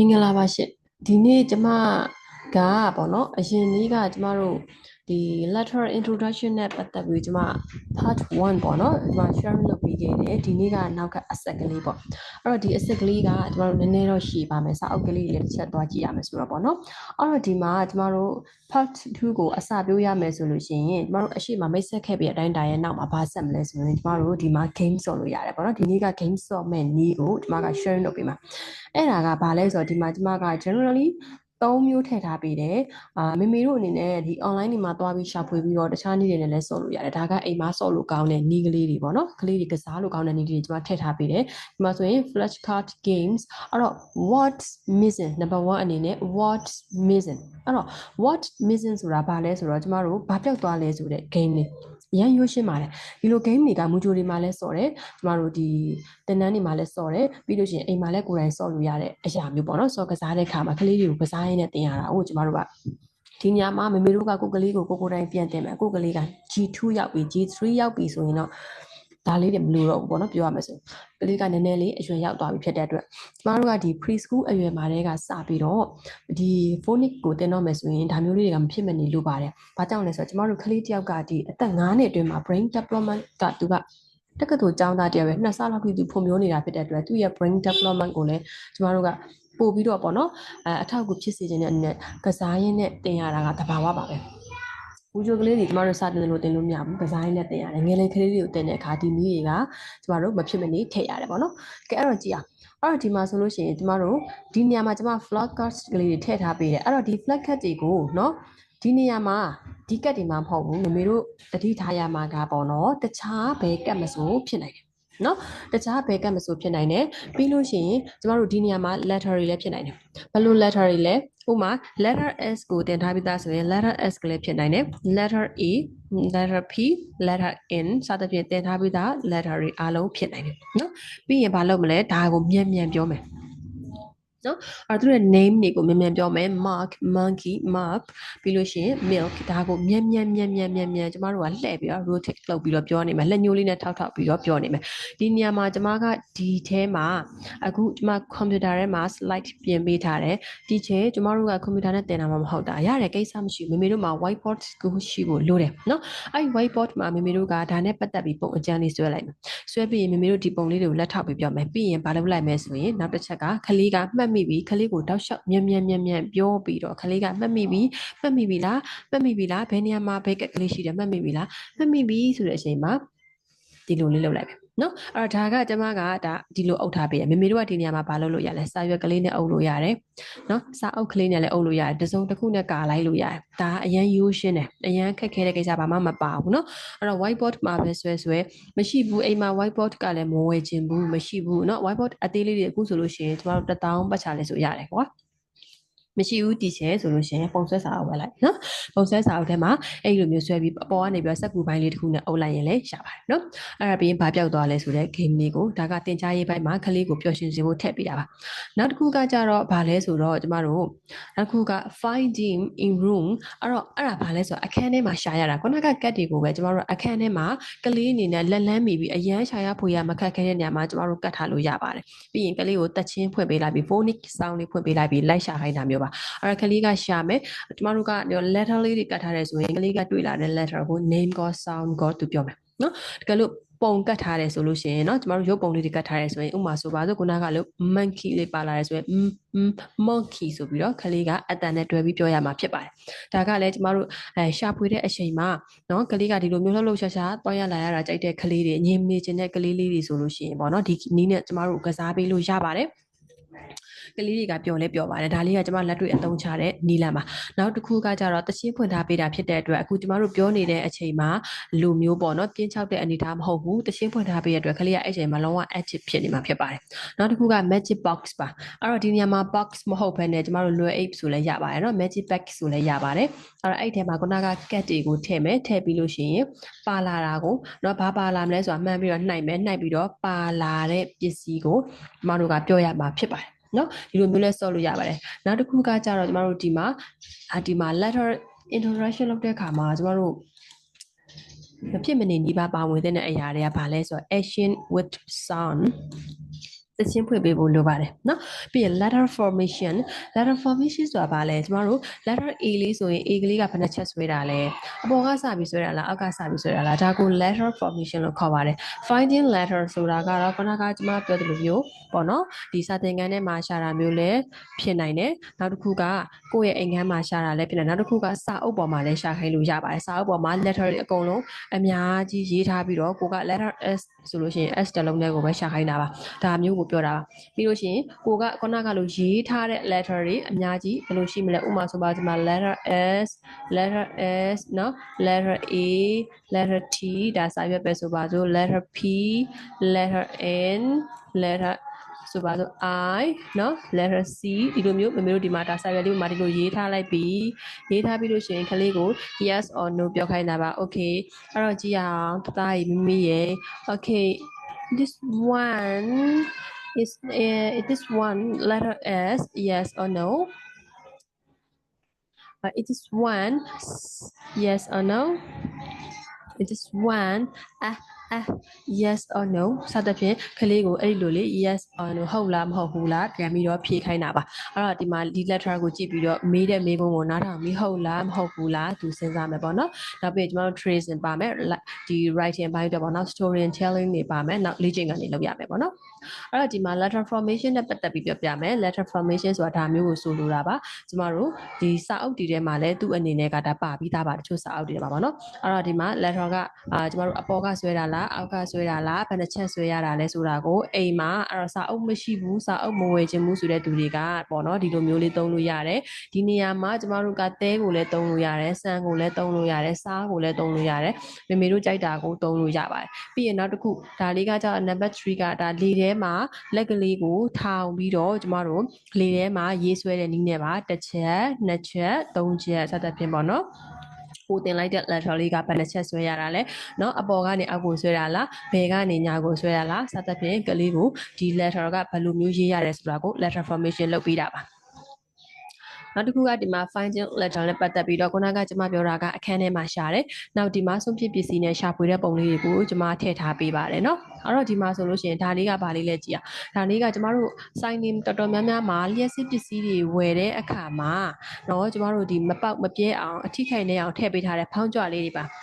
မင်္ဂလာပါရှင်ဒီနေ့ကျမ ကပေါ့နော်အရင်နေ့ကကျမတို့ဒီ lateral introduction နဲ့ပတ်သက်ပြီးကျမ part 1ပေါ့နော်ကျမ sharing လုပ်ပြီးခဲ့တယ်ဒီနေ့ကနောက်ကအဆက်ကလေးပေါ့အဲ့တော့ဒီအဆက်ကလေးကကျမတို့နည်းနည်းတော့ရှည်ပါမယ်စာအုပ်ကလေးလေးတစ်ချက်သွားကြည့်ရမယ်ဆိုတော့ပေါ့နော်အဲ့တော့ဒီမှာကျမတို့ part 2ကိုအစပြောရမယ်ဆိုလို့ရှိရင်ကျမတို့အရှိမမိတ်ဆက်ခဲ့ပြီးအတိုင်းတိုင်းရဲ့နောက်မှာဘာဆက်မလဲဆိုရင်ကျမတို့ဒီမှာ game ဆော့လို့ရတယ်ပေါ့နော်ဒီနေ့က game ဆော့မဲ့နည်းကိုကျမက sharing လုပ်ပေးမှာအဲ့ဒါကဘာလဲဆိုတော့ဒီမှာကျမက generally သုံးမျိုးထည့်ထားပေးတယ်အာမေမေတို့အနေနဲ့ဒီ online တွေမှာသွားပြီးရှာဖွေပြီးတော့တခြားနည်းတွေနဲ့လည်းဆော့လို့ရတယ်ဒါကအိမ်မှာဆော့လို့ကောင်းတဲ့နည်းကလေးတွေပေါ့နော်ကလေးတွေကစားလို့ကောင်းတဲ့နည်းတွေကျွန်မထည့်ထားပေးတယ်ဒီမှာဆိုရင် flashcard games အဲ့တော့ what's missing number 1အနေနဲ့ what's missing အဲ့တော့ what missing ဆိုတာဘာလဲဆိုတော့ကျမတို့ဘာပြောက်သွားလဲဆိုတဲ့ game လေး ရန်ရိုးရှင်းပါတယ်ဒီလို game တွေကမူဂျိုတွေမှာလည်းစော်တယ်ကျမတို့ဒီတင်နန်းတွေမှာလည်းစော်တယ်ပြီးလို့ရှိရင်အိမ်မှာလည်းကိုယ်တိုင်စော်လို့ရတဲ့အရာမျိုးပေါ့နော်စော်ကစားတဲ့ခါမှာကလေးတွေကိုကစားရင်းနဲ့တင်ရတာဟုတ်ကျမတို့ကဒီညမှာမမေတို့ကကိုကလေးကိုကိုကိုတိုင်းပြန်တင်မယ်ကိုကလေးက G2 ရောက်ပြီ G3 ရောက်ပြီဆိုရင်တော့ ဒါလေးတွေမလိုတော့ဘူးပေါ့နော်ပြောရမယ်ဆိုကလေးကနည်းနည်းလေးအရွယ်ရောက်သွားပြီဖြစ်တဲ့အတွက်ကျမတို့ကဒီ preschool အရွယ်မှာတည်းကစပြီးတော့ဒီ phonic ကိုတင်တော့မယ်ဆိုရင်ဒါမျိုးလေးတွေကမဖြစ်မနေလိုပါတယ်။ဘာကြောင့်လဲဆိုတော့ကျမတို့ကလေးတယောက်ကဒီအသက်9နှစ်အတွင်းမှာ brain development ကသူကတက္ကသိုလ်ကျောင်းသားတယောက်ပဲနှစ်ဆလောက်ကြီးသူဖွံ့ဖြိုးနေတာဖြစ်တဲ့အတွက်သူ့ရဲ့ brain development ကိုလည်းကျမတို့ကပို့ပြီးတော့ပေါ့နော်အဲအထောက်အကူဖြစ်စေခြင်းတဲ့အနေနဲ့ကစားရင်းနဲ့တင်ရတာကတဘာဝပါပဲ။ ဘူးချိုကလေးတွေကျမတို့စတင်လို့တင်လို့မရဘူးကစားရင်းနဲ့တင်ရတယ်ငယ်လေးကလေးတွေကိုတင်တဲ့အခါဒီနည်းတွေကကျမတို့မဖြစ်မနေထည့်ရတယ်ပေါ့နော်ကဲအဲ့တော့ကြည့်အောင်အဲ့တော့ဒီမှာဆိုလို့ရှိရင်ကျမတို့ဒီနေရာမှာကျမ flag cards ကလေးတွေထည့်ထားပေးတယ်အဲ့တော့ဒီ flag card တွေကိုနော်ဒီနေရာမှာဒီကတ်တွေမှာမဟုတ်ဘူးမမေတို့တတိထားရမှာကပေါ့နော်တခြားဘယ်ကတ်မဆိုဖြစ်နိုင်တယ် နော်တခြားဘယ်ကတ်မဆိုဖြစ်နိုင်တယ်ပြီးလို့ရှိရင်ကျမတို့ဒီနေရာမှာ letter တွေလည်းဖြစ်နိုင်တယ်ဘယ်လို letter တွေလဲဥပမာ letter S ကိုတင်ထားပြီးသားဆိုရင် letter S ကလေးဖြစ်နိုင်တယ် letter E letter P letter N စသဖြင့်တင်ထားပြီးသား letter တွေအားလုံးဖြစ်နိုင်တယ်နော်ပြီးရင်ဘာလုပ်မလဲဒါကိုမြန်မြန်ပြောမယ် နော်အဲ့သူရဲ့ name တွေကိုမြန်မြန်ပြောမယ် mark monkey mark ပြီးလို့ရှိရင် milk ဒါကိုမြန်မြန်မြန်မြန်မြန်မြန်ကျမတို့ကလှည့်ပြီးတော့ rotate လုပ်ပြီးတော့ပြောနေမယ်လက်ညှိုးလေးနဲ့ထောက်ထောက်ပြီးတော့ပြောနေမယ်ဒီနေရာမှာကျမကဒီထဲမှာအခုကျမ computer ထဲမှာ slide ပြင်ပေးထားတယ်ဒီချေကျမတို့က computer နဲ့တင်တာမှမဟုတ်တာရတဲ့ကိစ္စမရှိဘူးမေမေတို့မှာ whiteboard ကိုရှိဖို့လိုတယ်နော်အဲ့ whiteboard မှာမေမေတို့ကဒါနဲ့ပတ်သက်ပြီးပုံအကြမ်းလေးဆွဲလိုက်မယ်ဆွဲပြီးရင်မေမေတို့ဒီပုံလေးတွေကိုလက်ထောက်ပြီးပြောမယ်ပြီးရင်ဘာလုပ်လိုက်မယ်ဆိုရင်နောက်တစ်ချက်ကခလေးကမှတ်တ်မိပြီခလေးကိုတောက်လျှောက်မြန်မြန်မြန်မြန်ပြောပြီးတော့ခလေးကမှတ်မိပြီမှတ်မိပြီလားမှတ်မိပြီလားဘယ်နေရာမှာဘယ်ကလေးရှိတယ်မှတ်မိပြီလားမှတ်မိပြီဆိုတဲ့အချိန်မှာဒီလိုလေးလုပ်လိုက်ပဲ နော်အဲ့တော့ဒါကကျမကဒါဒီလိုအုပ်ထားပေးရမေမေတို့ကဒီနေရာမှာဘာလုပ်လို့ရလဲစာရွက်ကလေးနဲ့အုပ်လို့ရတယ်နော်စာအုပ်ကလေးနဲ့လည်းအုပ်လို့ရတယ်တစုံတစ်ခုနဲ့ကာလိုက်လို့ရတယ်ဒါအရန်ရိုးရှင်းတယ်အရန်ခက်ခဲတဲ့ကိစ္စဘာမှမပါဘူးနော်အဲ့တော့ whiteboard မှာပဲဆွဲဆွဲမရှိဘူးအိမ်မှာ whiteboard ကလည်းမဝယ်ခြင်းဘူးမရှိဘူးနော် whiteboard အသေးလေးတွေအခုဆိုလို့ရှိရင်ကျမတို့1000ပတ်ချလဲဆိုရတယ်ကွာ မရှိဘူးတီချဲဆိုလို့ရှိရင်ပုံဆွဲစာအုပ်ဝယ်လိုက်နော်ပုံဆွဲစာအုပ်ထဲမှာအဲ့လိုမျိုးဆွဲပြီးအပေါ်ကနေပြီးစက်ကူပိုင်းလေးတစ်ခုနဲ့အုပ်လိုက်ရင်လည်းရပါတယ်နော်အဲ့ဒါပြီးရင်ဘာပြောက်သွားလဲဆိုတဲ့ game လေးကိုဒါကတင် जा ရေးပိုင်းမှာကလေးကိုပျော်ရွှင်စေဖို့ထည့်ပေးတာပါနောက်တစ်ခုကကြတော့ဘာလဲဆိုတော့ကျမတို့နောက်တစ်ခုက finding in room အဲ့တော့အဲ့ဒါဘာလဲဆိုတော့အခန်းထဲမှာရှာရတာခုနကကတ်တွေကိုပဲကျမတို့အခန်းထဲမှာကလေးအနေနဲ့လက်လန်းမိပြီးအရန်ရှာရဖွေရမခက်ခဲတဲ့နေရာမှာကျမတို့ကတ်ထားလို့ရပါတယ်ပြီးရင်ကလေးကိုတက်ချင်းဖွင့်ပေးလိုက်ပြီး phonic sound လေးဖွင့်ပေးလိုက်ပြီးလိုက်ရှာခိုင်းတာမျိုးပါအဲ့ဒါကလေးကရှာမယ်ကျမတို့က letter လေးတွေကတ်ထားတယ်ဆိုရင်ကလေးကတွေ့လာတဲ့ letter ကို name ကို sound ကိုသူပြောမယ်နော်တကယ်လို့ပုံကတ်ထားတယ်ဆိုလို့ရှိရင်เนาะကျမတို့ရုပ်ပုံလေးတွေကတ်ထားတယ်ဆိုရင်ဥမာဆိုပါစို့ခုနကလို့ monkey လေးပါလာတယ်ဆိုရင် monkey ဆိုပြီးတော့ခလေးကအတန်နဲ့တွဲပြီးပြောရမှာဖြစ်ပါတယ်ဒါကလည်းကျမတို့အဲရှာဖွေတဲ့အချိန်မှာเนาะကလေးကဒီလိုမျိုးလှုပ်လှုပ်ရှားရှားတွားရလာရတာကြိုက်တဲ့ကလေးတွေငြင်းနေခြင်းတဲ့ကလေးလေးတွေဆိုလို့ရှိရင်ပေါ့เนาะဒီနီးနဲ့ကျမတို့ကစားပေးလို့ရပါတယ် ကလေးတွေကပျော်လဲပျော်ပါတယ်ဒါလေးကကျမလက်တွေ့အသုံးချတဲ့နီလန်ပါနောက်တစ်ခုကကြတော့တချင်းဖွင့်ထားပေးတာဖြစ်တဲ့အတွက်အခုကျမတို့ပြောနေတဲ့အချိန်မှာလူမျိုးပေါ့နော်ပြင်းချောက်တဲ့အနေအထားမဟုတ်ဘူးတချင်းဖွင့်ထားပေးတဲ့အတွက်ကလေးကအဲ့ချိန်မှာလုံးဝ active ဖြစ်နေမှာဖြစ်ပါတယ်နောက်တစ်ခုက magic box ပါအဲ့တော့ဒီနေရာမှာ box မဟုတ်ဘဲနဲ့ကျမတို့လွယ် ape ဆိုလဲရပါတယ်နော် magic bag ဆိုလဲရပါတယ်အဲ့တော့အဲ့ထဲမှာခုနက cat တွေကိုထည့်မယ်ထည့်ပြီးလို့ရှိရင်ပါလာတာကိုတော့ဘာပါလာမလဲဆိုတာမှန်းပြီးတော့နှိုက်မယ်နှိုက်ပြီးတော့ပါလာတဲ့ပစ္စည်းကိုကျမတို့ကပြောရမှာဖြစ်ပါတယ် နော်ဒီလိုမျိုးလဲဆော့လို့ရပါတယ်နောက်တစ်ခုကကြတော့ကျမတို့ဒီမှာဒီမှာ letter introduction လုပ်တဲ့အခါမှာကျမတို့မဖြစ်မနေနီးပါးပါဝင်တဲ့အရာတွေကဘာလဲဆိုတော့ action with sound တချင်းဖွင့်ပေးဖို့လိုပါတယ်เนาะပြီးရင် letter formation letter formation ဆိုတာဘာလဲကျမတို့ letter A လေးဆိုရင် A ကလေးကဘယ်နှချက်ဆွဲတာလဲအပေါ်ကစပြီးဆွဲတာလားအောက်ကစပြီးဆွဲတာလားဒါကို letter formation လို့ခေါ်ပါတယ် finding letter ဆိုတာကတော့ခုနကကျမပြောသလိုမျိုးပေါ့နော်ဒီစာသင်ခန်းထဲမှာရှာတာမျိုးလည်းဖြစ်နိုင်တယ်နောက်တစ်ခုကကိုယ့်ရဲ့အိမ်ခန်းမှာရှာတာလည်းဖြစ်နိုင်နောက်တစ်ခုကစာအုပ်ပေါ်မှာလည်းရှာခိုင်းလို့ရပါတယ်စာအုပ်ပေါ်မှာ letter တွေအကုန်လုံးအများကြီးရေးထားပြီးတော့ကိုက letter S ဆိုလို့ရှိရင် S တစ်လုံးနဲ့ကိုပဲရှာခိုင်းတာပါဒါမျိုးကို ပြောတာပါပြီးလို့ရှိရင်ကိုကခုနကလိုရေးထားတဲ့ letter တွေအများကြီးဘယ်လိုရှိမလဲဥပမာဆိုပါဒီမှာ letter S letter S เนาะ letter A letter T ဒါစာရွက်ပဲဆိုပါစို့ letter P letter N letter ဆိုပါစို့ I เนาะ letter C ဒီလိုမျိုးမမေတို့ဒီမှာဒါစာရွက်လေးမှာဒီလိုရေးထားလိုက်ပြီးရေးထားပြီးလို့ရှိရင်ခလေးကို yes or no ပြောခိုင်းတာပါ okay အဲ့တော့ကြည့်ရအောင်တသားကြီးမိမိရဲ့ okay this one is uh, this one letter S yes or no? Uh, it is one yes or no? It is one ah yes or no စသဖြင့်ကလေးကိုအဲ့ဒီလိုလေ yes or no ဟုတ်လားမဟုတ်ဘူးလားပြန်ပြီးတော့ဖြေခိုင်းတာပါအဲ့တော့ဒီမှာဒီ letter ကိုကြည့်ပြီးတော့မေးတဲ့မေးခွန်းကိုနားထောင်ပြီးဟုတ်လားမဟုတ်ဘူးလားသူစဉ်းစားမယ်ပေါ့နော်နောက်ပြီးကျွန်တော်တို့ tracing ပါမယ် like ဒီ writing ဘိုင်းတော့ပေါ့နော် story telling တွေပါမယ်နောက် leading ကနေလုပ်ရမယ်ပေါ့နော်အဲ့တော့ဒီမှာ letter formation နဲ့ပတ်သက်ပြီးပြောပြမယ် letter formation ဆိုတာဒါမျိုးကိုဆိုလိုတာပါကျမတို့ဒီစာအုပ်တွေထဲမှာလည်းသူ့အနေနဲ့ကဒါပါပြီးသားပါတချို့စာအုပ်တွေထဲမှာပေါ့နော်အဲ့တော့ဒီမှာ letter ကအာကျမတို့အပေါ်ကဆွဲတာလားအောက်ကဆွဲတာလားဘယ်နှချက်ဆွဲရတာလဲဆိုတာကိုအိမ်မှာအဲ့တော့စာအုပ်မရှိဘူးစာအုပ်မဝယ်ခြင်းဘူးဆိုတဲ့သူတွေကပေါ့နော်ဒီလိုမျိုးလေးသုံးလို့ရတယ်ဒီနေရာမှာကျမတို့ကတဲကိုလည်းသုံးလို့ရတယ်ဆန်ကိုလည်းသုံးလို့ရတယ်စားကိုလည်းသုံးလို့ရတယ်မေမေတို့ကြိုက်တာကိုသုံးလို့ရပါတယ်ပြီးရင်နောက်တစ်ခုဒါလေးကကြောင့် number 3ကဒါလေထဲမှာလက်ကလေးကိုထောင်ပြီးတော့ကျမတို့လေထဲမှာရေးဆွဲတဲ့နည်းနဲ့ပါတစ်ချက်နှစ်ချက်သုံးချက်စသဖြင့်ပေါ့နော် ကိုတင်လိုက်တဲ့ letter လေးကဘယ်နှချက်ဆွဲရတာလဲเนาะအပေါ်ကနေအောက်ကိုဆွဲတာလားဘယ်ကနေညာကိုဆွဲတာလားစသဖြင့်ကလေးကိုဒီ letter ကဘယ်လိုမျိုးရေးရတယ်ဆိုတာကို letter formation လုပ်ပေးတာပါ နောက်တစ်ခုကဒီမှာ finding letter နဲ့ပတ်သက်ပြီးတော့ခုနကကျွန်မပြောတာကအခန်းထဲမှာရှာတယ်။နောက်ဒီမှာဆုံးဖြတ်ပစ္စည်းနဲ့ရှာဖွေတဲ့ပုံလေးတွေကိုကျွန်မထည့်ထားပေးပါတယ်နော်။အဲ့တော့ဒီမှာဆိုလို့ရှိရင်ဒါလေးကဘာလေးလဲကြည့်ရ။ဒါလေးကကျွန်မတို့ sign name တော်တော်များများမှာလျှက်စစ်ပစ္စည်းတွေဝယ်တဲ့အခါမှာနော်ကျွန်မတို့ဒီမပေါက်မပြဲအောင်အထိခိုက်နေအောင်ထည့်ပေးထားတဲ့ဖောင်းကြွလေးတွေပါ။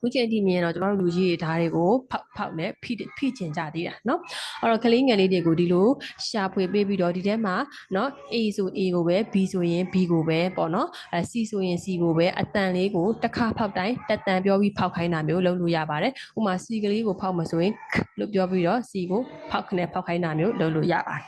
ခုချိန်ထိမြင်တော့ကျွန်တော်တို့လူကြီးတွေဓာတ်တွေကိုဖောက်ဖောက်နဲ့ဖိဖိချင်ကြသေးတာเนาะအဲ့တော့ကလေးငယ်လေးတွေကိုဒီလိုရှာဖွေပေးပြီးတော့ဒီထဲမှာเนาะ A ဆို A ကိုပဲ B ဆိုရင် B ကိုပဲပေါ့เนาะအဲ C ဆိုရင် C ကိုပဲအတန်လေးကိုတစ်ခါဖောက်တိုင်းတက်တန်ပြောပြီးဖောက်ခိုင်းတာမျိုးလုပ်လို့ရပါတယ်ဥပမာ C ကလေးကိုဖောက်မဆိုရင်လို့ပြောပြီးတော့ C ကိုဖောက်ခနဲ့ဖောက်ခိုင်းတာမျိုးလုပ်လို့ရပါတယ်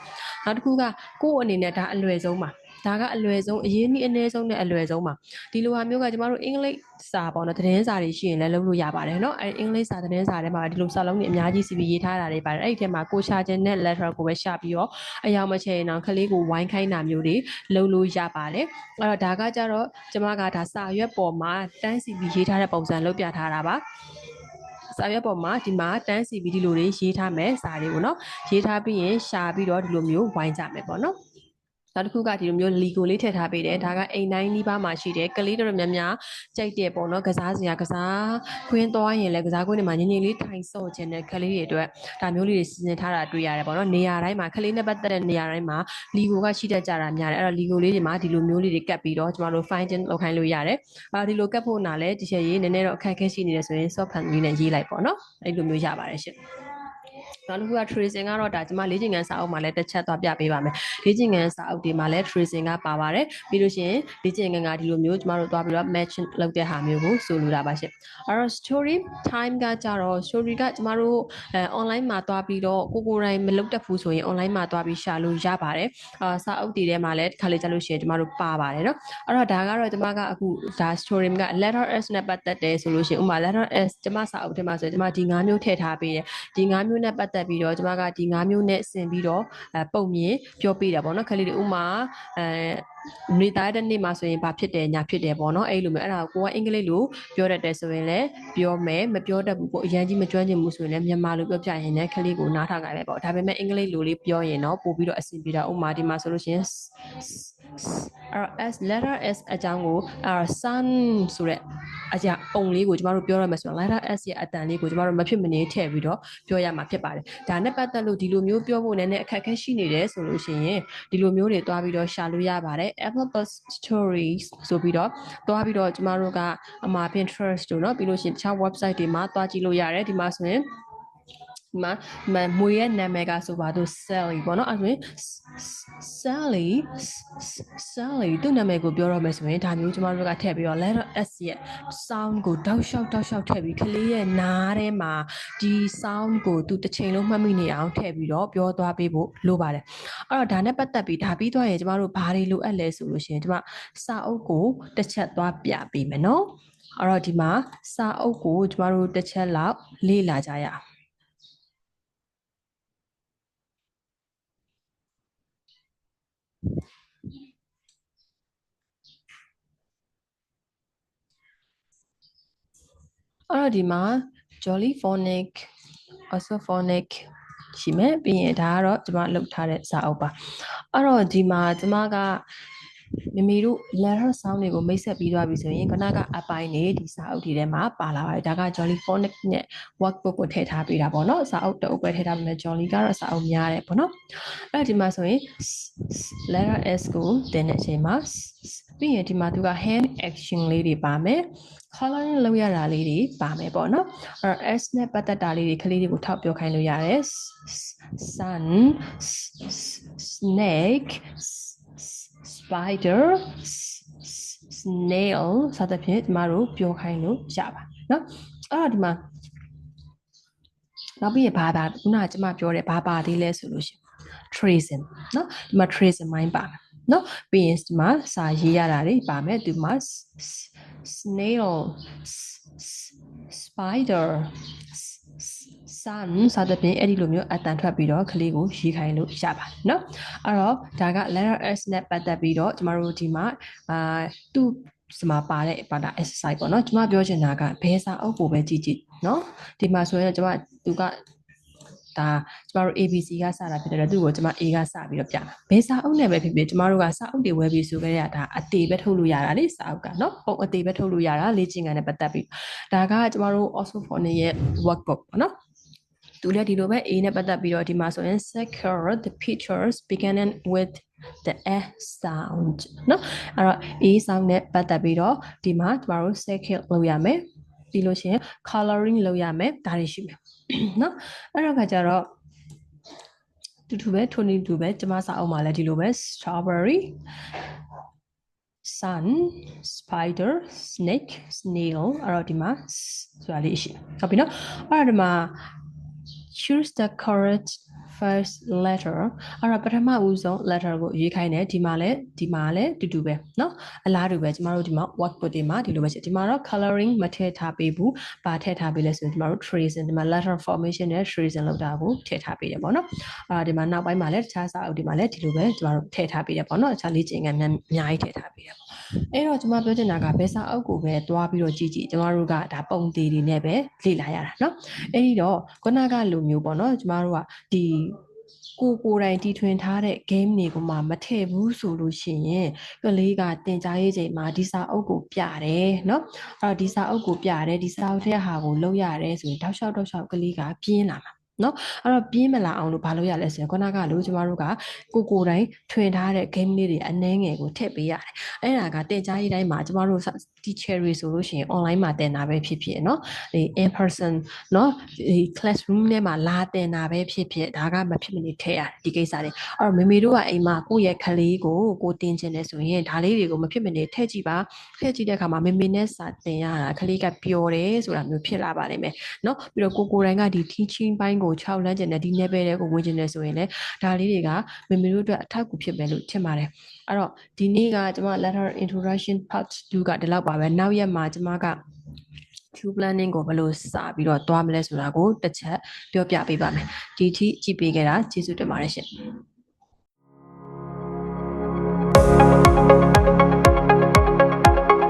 နောက်တစ်ခုကကိုယ့်အနေနဲ့ဒါအလွယ်ဆုံးပါ ဒါကအလွယ်ဆုံးအရေးနည်းအနည်းဆုံးနဲ့အလွယ်ဆုံးပါဒီလိုဟာမျိုးကကျမတို့အင်္ဂလိပ်စာပေါ့နော်သတင်းစာတွေရှိရင်လည်းလုပ်လို့ရပါတယ်เนาะအဲအင်္ဂလိပ်စာသတင်းစာထဲမှာဒီလိုစာလုံးတွေအများကြီးစီပြီးရေးထားတာတွေပါတယ်အဲ့ဒီထဲမှာကိုရှာခြင်းနဲ့ letter ကိုပဲရှာပြီးတော့အယောင်မချေရင်တော့ခလေးကိုဝိုင်းခိုင်းတာမျိုးတွေလုပ်လို့ရပါတယ်အဲ့တော့ဒါကကြတော့ကျမကဒါစာရွက်ပေါ်မှာတန်းစီပြီးရေးထားတဲ့ပုံစံလုပ်ပြထားတာပါစာရွက်ပေါ်မှာဒီမှာတန်းစီပြီးဒီလိုတွေရေးထားမယ်စာတွေကိုเนาะရေးထားပြီးရင်ရှာပြီးတော့ဒီလိုမျိုးဝိုင်းကြမယ်ပေါ့နော် နောက်တစ်ခုကဒီလိုမျိုးလီကိုလေးထည့်ထားပေးတယ်ဒါကအိမ်တိုင်းနီးပါးမှာရှိတယ်ကလေးတော်များများကြိုက်တယ်ပေါ့နော်ကစားစရာကစားခွင်းသွားရင်လည်းကစားကွင်းတွေမှာငငယ်လေးထိုင်ဆော့ခြင်းတဲ့ကလေးတွေအတွက်ဒါမျိုးလေးတွေစီစဉ်ထားတာတွေ့ရတယ်ပေါ့နော်နေရာတိုင်းမှာကလေးနဲ့ပတ်သက်တဲ့နေရာတိုင်းမှာလီကိုကရှိတတ်ကြတာများတယ်အဲ့တော့လီကိုလေးတွေမှာဒီလိုမျိုးလေးတွေကတ်ပြီးတော့ကျမတို့ finding လုပ်ခိုင်းလို့ရတယ်အာဒီလိုကတ်ဖို့နာလဲဒီချက်ရေးနည်းနည်းတော့အခက်အခဲရှိနေတယ်ဆိုရင် soft pen လေးနဲ့ရေးလိုက်ပေါ့နော်အဲ့လိုမျိုးရပါတယ်ရှင် နောက်တစ်ခုက tracing ကတော့ဒါကျွန်မလေ့ကျင့်ခန်းစာအုပ်မှာလည်းတစ်ချက်သွားပြပေးပါမယ်လေ့ကျင့်ခန်းစာအုပ်တွေမှာလည်း tracing ကပါပါတယ်ပြီးလို့ရှိရင်လေ့ကျင့်ခန်းကဒီလိုမျိုးကျွန်မတို့သွားပြီးတော့ match လုပ်တဲ့ဟာမျိုးကိုဆိုလိုတာပါရှင်အဲ့တော့ story time ကကြတော့ story ကကျွန်မတို့အဲ online မှာသွားပြီးတော့ကိုကိုယ်တိုင်မလုပ်တတ်ဘူးဆိုရင် online မှာသွားပြီးရှာလို့ရပါတယ်အာစာအုပ်တွေထဲမှာလည်းတစ်ခါလေကြာလို့ရှိရင်ကျွန်မတို့ပါပါတယ်နော်အဲ့တော့ဒါကတော့ကျွန်မကအခုဒါ story က letter s နဲ့ပတ်သက်တယ်ဆိုလို့ရှိရင်ဥပမာ letter s ကျွန်မစာအုပ်ထဲမှာဆိုရင်ကျွန်မဒီ၅မျိုးထည့်ထားပေးတယ်ဒီ၅မျိုးနဲ့ပတ်သက်ပြီးတော့ကျွန်မကဒီ၅မျိုးနဲ့ဆင်ပြီးတော့အဲပုံမြင်ပြောပြတာပေါ့နော်ခလေးတွေဥမာအဲနေသားတဲ့နေ့မှာဆိုရင်ဘာဖြစ်တယ်ညာဖြစ်တယ်ပေါ့နော်အဲ့လိုမျိုးအဲ့ဒါကိုကအင်္ဂလိပ်လိုပြောတတ်တယ်ဆိုရင်လည်းပြောမယ်မပြောတတ်ဘူးကိုအရင်ကြီးမကျွမ်းကျင်ဘူးဆိုရင်လည်းမြန်မာလိုပြောပြရင်လည်းခလေးကိုနားထောင်ကြပဲပေါ့ဒါပေမဲ့အင်္ဂလိပ်လိုလေးပြောရင်တော့ပို့ပြီးတော့အဆင်ပြေတာဥမာဒီမှာဆိုလို့ရှိရင်အဲ့ s letter s အကြောင်းကိုအဲ့ sun ဆိုတဲ့အရာပုံလေးကိုကျမတို့ပြောရမယ်ဆိုတော့ letter s ရဲ့အတန်လေးကိုကျမတို့မဖြစ်မနေထည့်ပြီးတော့ပြောရမှာဖြစ်ပါတယ်ဒါနဲ့ပတ်သက်လို့ဒီလိုမျိုးပြောဖို့နည်းနည်းအခက်အခဲရှိနေတယ်ဆိုလို့ရှိရင်ဒီလိုမျိုးတွေတွားပြီးတော့ရှာလို့ရပါတယ် Apple Bus Stories ဆိုပြီးတော့တွားပြီးတော့ကျမတို့ကအမှာ Pinterest တို့เนาะပြီးလို့ရှိရင်တခြား website တွေမှာတွားကြည့်လို့ရတယ်ဒီမှာဆိုရင်ဒီ မှာမွေရဲ့နာမည်ကဆိုပါတော့ Sally ပေါ့နော်အဲ့ဒါဆိုရင် Sally Sally သူ့နာမည်ကိုပြောရမယ်ဆိုရင်ဒါမျိုးကျမတို့ကထည့်ပြီးတော့ letter S ရဲ့ sound ကိုတောက်လျှောက်တောက်လျှောက်ထည့်ပြီးကလေးရဲ့နားထဲမှာဒီ sound ကိုသူတစ်ချိန်လုံးမှတ်မိနေအောင်ထည့်ပြီးတော့ပြောသွားပေးဖို့လိုပါတယ်အဲ့တော့ဒါနဲ့ပတ်သက်ပြီးဒါပြီးသွားရင်ကျမတို့ဘာတွေလိုအပ်လဲဆိုလို့ရှိရင်ကျမစာအုပ်ကိုတစ်ချက်သွားပြပေးမယ်နော်အဲ့တော့ဒီမှာစာအုပ်ကိုကျမတို့တစ်ချက်လောက်လေ့လာကြရအောင် အဲ့တော့ဒီမှာ jolly phonic orthophonic ရှိမယ်ပြီးရင်ဒါကတော့ကျမလုပ်ထားတဲ့စာအုပ်ပါအဲ့တော့ဒီမှာကျမက မမီတို့ letter sound တွေကိုမိတ်ဆက်ပြီးသွားပြီဆိုရင်ခဏကအပိုင်းနေဒီစာအုပ်ဒီထဲမှာပါလာပါတယ်ဒါက jolly phonic နဲ့ workbook ကိုထည့်ထားပေးတာပေါ့နော်စာအုပ်တအုပ်ပဲထည့်ထားပေးမယ် jolly ကတော့စာအုပ်များတယ်ပေါ့နော်အဲ့ဒီမှာဆိုရင် letter s ကိုတင်တဲ့အချိန်မှာပြီးရင်ဒီမှာသူက hand action လေးတွေပါမယ် coloring လုပ်ရတာလေးတွေပါမယ်ပေါ့နော်အဲ့တော့ s နဲ့ပတ်သက်တာလေးတွေကလေးတွေကိုထောက်ပြောခိုင်းလို့ရတယ် sun snake spider snail စသဖြင့်ဒီမှာတို့ပြောခိုင်းလို့ရပါနော်အဲ့တော့ဒီမှာနောက်ပြီးရဘာသာခုနကကျွန်မပြောတဲ့ဘာပါသေးလဲဆိုလို့ရှိရင် tracing နော်ဒီမှာ tracing မိုင်းပါမယ်နော်ပြီးရင်ဒီမှာစာရေးရတာတွေပါမယ်ဒီမှာ snail spider sun စသဖြင့်အဲ့ဒီလိုမျိုးအတန်ထွက်ပြီးတော့ကလေးကိုရေးခိုင်းလို့ရပါတယ်เนาะအဲ့တော့ဒါက letter s နဲ့ပတ်သက်ပြီးတော့ကျမတို့ဒီမှာအာသူ့စမှာပါတဲ့ပါတာ exercise ပေါ့နော်ကျမပြောချင်တာကဘယ်စာအုပ်ကိုပဲကြည့်ကြည့်เนาะဒီမှာဆိုရင်ကျမသူကဒါကျမတို့ ABC ကစတာဖြစ်တယ်သူ့ကိုကျမ A ကစပြီးတော့ပြတာဘယ်စာအုပ်နဲ့ပဲဖြစ်ဖြစ်ကျမတို့ကစာအုပ်တွေဝယ်ပြီးဆိုခဲ့ရတာအသေးပဲထုတ်လို့ရတာလေစာအုပ်ကเนาะပုံအသေးပဲထုတ်လို့ရတာလေ့ကျင့်ခန်းနဲ့ပတ်သက်ပြီးဒါကကျမတို့ Oxford ရဲ့ workbook ပေါ့နော် သူလည်းဒီလိုပဲ A နဲ့ပတ်သက်ပြီးတော့ဒီမှာဆိုရင် secure the pictures beginning with the s sound เนาะအဲ့တော့ a sound နဲ့ပတ်သက်ပြီးတော့ဒီမှာကျမတို့ secure လုပ်ရမယ်ပြီးလို့ရှိရင် coloring လုပ်ရမယ်ဒါတွေရှိမယ်เนาะအဲ့တော့ခါကျတော့တူတူပဲထိုနည်းတူပဲကျမစာအုပ်မှာလည်းဒီလိုပဲ strawberry sun spider snake snail အဲ့တော့ဒီမှာဆိုတာလေးရှိဟုတ်ပြီနော်အဲ့တော့ဒီမှာ choose the correct first letter အဲ့တော့ပထမဦးဆုံး letter ကိုရေးခိုင်းတယ်ဒီမှာလည်းဒီမှာလည်းတူတူပဲเนาะအလားတူပဲကျမတို့ဒီမှာ workbook တွေမှာဒီလိုပဲရှိဒီမှာတော့ coloring မထည့်ထားပေးဘူးပါထည့်ထားပေးလဲဆိုရင်ဒီမှာတို့ tracing ဒီမှာ letter formation နဲ့ tracing လောက်တာကိုထည့်ထားပေးတယ်ပေါ့နော်အာဒီမှာနောက်ပိုင်းမှာလည်းတခြားစာအုပ်ဒီမှာလည်းဒီလိုပဲကျမတို့ထည့်ထားပေးတယ်ပေါ့နော်တခြားလေ့ကျင့်ခန်းများအများကြီးထည့်ထားပေးတယ်ပေါ့အဲ့တော့ကျမပြောချင်တာကဘယ်စာအုပ်ကိုပဲတွားပြီးတော့ကြည့်ကြည့်ကျမတို့ကဒါပုံသေးတွေနဲ့ပဲလေ့လာရတာเนาะအဲ့ဒီတော့ခုနကလိုမျိုးပေါ့နော်ကျမတို့ကဒီ ကိုကိုယ်တိုင်တီထွင်ထားတဲ့ game တွေကိုမှမထည့်ဘူးဆိုလို့ရှိရင်ကလေးကတင် जा ရေးချိန်မှာဒီစာအုပ်ကိုပြတယ်เนาะအဲ့တော့ဒီစာအုပ်ကိုပြတယ်ဒီစာအုပ်ထဲဟာကိုလုပ်ရတယ်ဆိုရင်တောက်လျှောက်တောက်လျှောက်ကလေးကပြင်းလာမှာ နော်အဲ့တော့ပြင်းမလာအောင်လို့ဘာလို့ရလဲဆိုရင်ခုနကလို့ကျမတို့ကကိုကိုတိုင်းထွင်ထားတဲ့ game လေးတွေအနှဲငယ်ကိုထည့်ပေးရတယ်အဲ့ဒါကတင်ကြားရေးတိုင်းမှာကျမတို့ teacher တွေဆိုလို့ရှိရင် online မှာတင်တာပဲဖြစ်ဖြစ်နော်ဒီ in person နော်ဒီ classroom ထဲမှာလာတင်တာပဲဖြစ်ဖြစ်ဒါကမဖြစ်မနေထည့်ရတယ်ဒီကိစ္စတွေအဲ့တော့မေမေတို့ကအိမ်မှာကိုယ့်ရဲ့ကလေးကိုကိုတင်ချင်တယ်ဆိုရင်ဒါလေးတွေကိုမဖြစ်မနေထည့်ကြည့်ပါထည့်ကြည့်တဲ့အခါမှာမေမေနဲ့စာတင်ရတာကလေးကပျော်တယ်ဆိုတာမျိုးဖြစ်လာပါလိမ့်မယ်နော်ပြီးတော့ကိုကိုတိုင်းကဒီ teaching ဘိုင်းကို6လမ်းကျင်တဲ့ဒီ level တွေကိုဝင်ကျင်တယ်ဆိုရင်လည်းဒါလေးတွေကမေမေတို့အတွက်အထောက်အကူဖြစ်မယ်လို့ထင်ပါတယ်အဲ့တော့ဒီနေ့ကကျွန်မ letter introduction part 2ကဒီလောက်ပါပဲနောက်ရက်မှာကျွန်မက Q planning ကိုဘယ်လိုစပြီးတော့တွားမလဲဆိုတာကိုတစ်ချက်ပြောပြပေးပါမယ်ဒီထိကြည့်ပေးခဲ့တာကျေးဇူးတင်ပါတယ်ရှင်